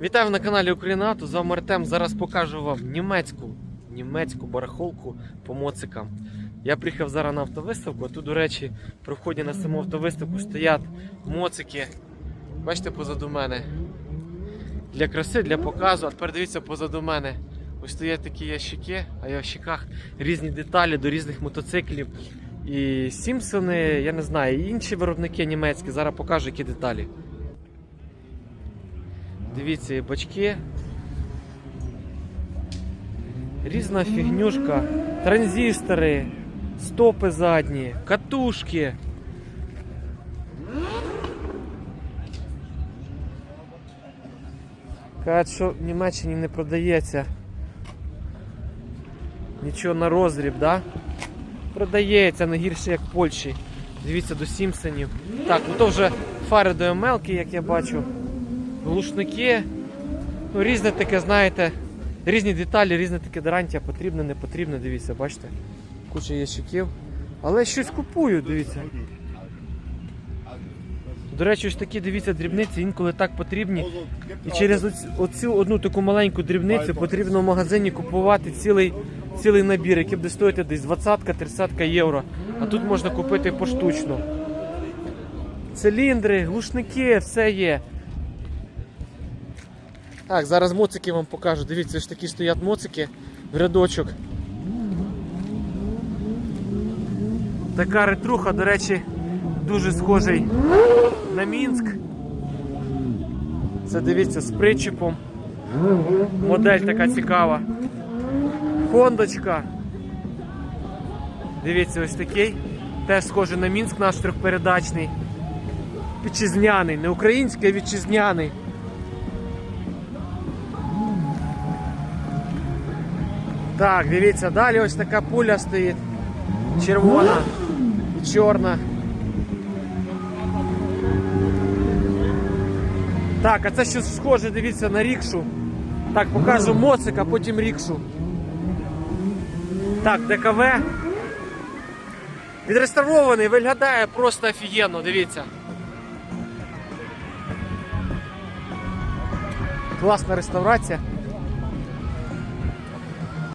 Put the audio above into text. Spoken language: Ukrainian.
Вітаю на каналі Українату. З вами Артем. Зараз покажу вам німецьку німецьку барахолку по моцикам. Я приїхав зараз на автовиставку. а Тут, до речі, при вході на саму автовиставку стоять моцики. Бачите, позаду мене. Для краси, для показу. А тепер дивіться позаду мене. Ось стоять такі ящики, а ящиках різні деталі до різних мотоциклів. І Сімпсони, я не знаю, і інші виробники німецькі. Зараз покажу, які деталі. Дивіться, бачки. Різна фігнюшка, транзистори, стопи задні, катушки. Кажуть, що в Німеччині не продається нічого на розріб, да? Продається не гірше, як в Польщі. Дивіться до Сімпсонів. Так, ну то вже фари до МЛки, як я бачу глушники. Ну, різне таке, знаєте, різні деталі, різне таке гарантія, потрібне, не потрібне, дивіться, бачите? Куча ящиків. Але щось купую, дивіться. До речі, ось такі, дивіться, дрібниці інколи так потрібні. І через оцю одну таку маленьку дрібницю потрібно в магазині купувати цілий, цілий набір, який буде стоїти десь 20-30 євро. А тут можна купити поштучно. Циліндри, глушники, все є. Так, зараз моцики вам покажу. Дивіться, ж такі стоять моцики в рядочок. Така ретруха, до речі, дуже схожий на Мінськ. Це дивіться з причепом. Модель така цікава. Хондочка. Дивіться, ось такий. Теж схожий на Мінськ наш трьохпередачний. Вітчизняний, не український, а вітчизняний. Так, дивіться, далі ось така пуля стоїть. Червона і чорна. Так, а це щось схоже, дивіться, на рікшу. Так, покажу моцик, а потім рікшу. Так, ДКВ. Відреставрований, виглядає просто офігенно, дивіться. Класна реставрація.